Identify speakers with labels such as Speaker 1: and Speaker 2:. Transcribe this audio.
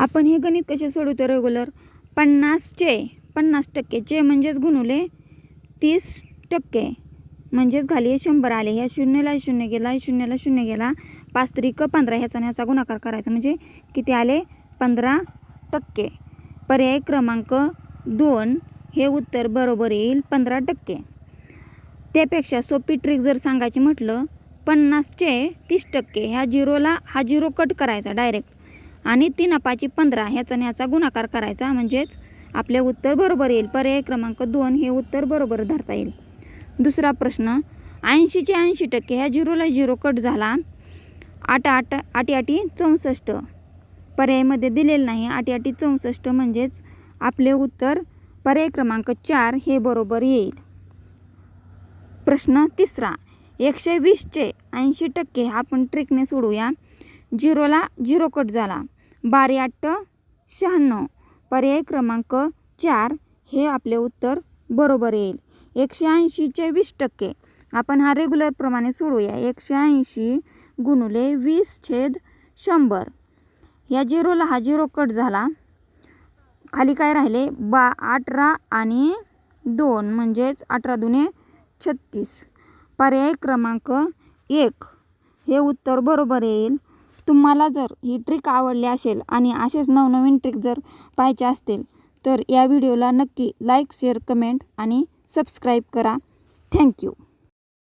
Speaker 1: आपण हे गणित कसे सोडवतो रेग्युलर पन्नासचे पन्नास टक्केचे म्हणजेच गुणुले तीस टक्के. म्हणजेच खाली शंभर आले. ह्या शून्यला शून्य गेला शून्यला शून्य गेला. पाच त्रिक पंधरा ह्याचा ह्याचा गुणाकार करायचा. म्हणजे किती आले? पंधरा टक्के. पर्याय क्रमांक दोन. हे उत्तर बरोबर येईल पंधरा टक्के. त्यापेक्षा सोपी ट्रिक जर सांगायची म्हटलं पन्नासचे तीस टक्के. ह्या झिरोला हा झिरो कट करायचा डायरेक्ट आणि तीन अपाची पंधरा ह्याचा आणि ह्याचा गुणाकार करायचा म्हणजेच आपले उत्तर बरोबर येईल. पर्याय क्रमांक दोन हे उत्तर बरोबर धरता येईल. दुसरा प्रश्न ऐंशीचे ऐंशी टक्के ह्या झिरोला झिरो कट झाला. आठ आठ आठी आठी चौसष्ट. पर्यायमध्ये दिलेलं नाही. आठी आठी चौसष्ट म्हणजेच आपले उत्तर पर्याय क्रमांक चार हे बरोबर येईल. प्रश्न तिसरा एकशे वीसचे ऐंशी टक्के हा आपण ट्रिकने सोडूया. झिरोला झिरो कट झाला. बारी आठ शहाण्णव. पर्याय क्रमांक चार हे आपले उत्तर बरोबर येईल. एकशे ऐंशीचे वीस टक्के. आपण हा रेग्युलरप्रमाणे सोडूया. एकशे ऐंशी गुणुले वीस छेद शंभर. या झिरोला हा झिरो कट झाला. खाली काय राहिले? बा अठरा आणि दोन म्हणजेच अठरा दुने छत्तीस. पर्याय क्रमांक एक हे उत्तर बरोबर येईल. तुम्हाला जर ही ट्रिक आवडली असेल आणि असेच नवनवीन ट्रिक जर पाहायचे असतील तर या व्हिडिओला नक्की लाईक शेअर कमेंट आणि सबस्क्राईब करा. Thank you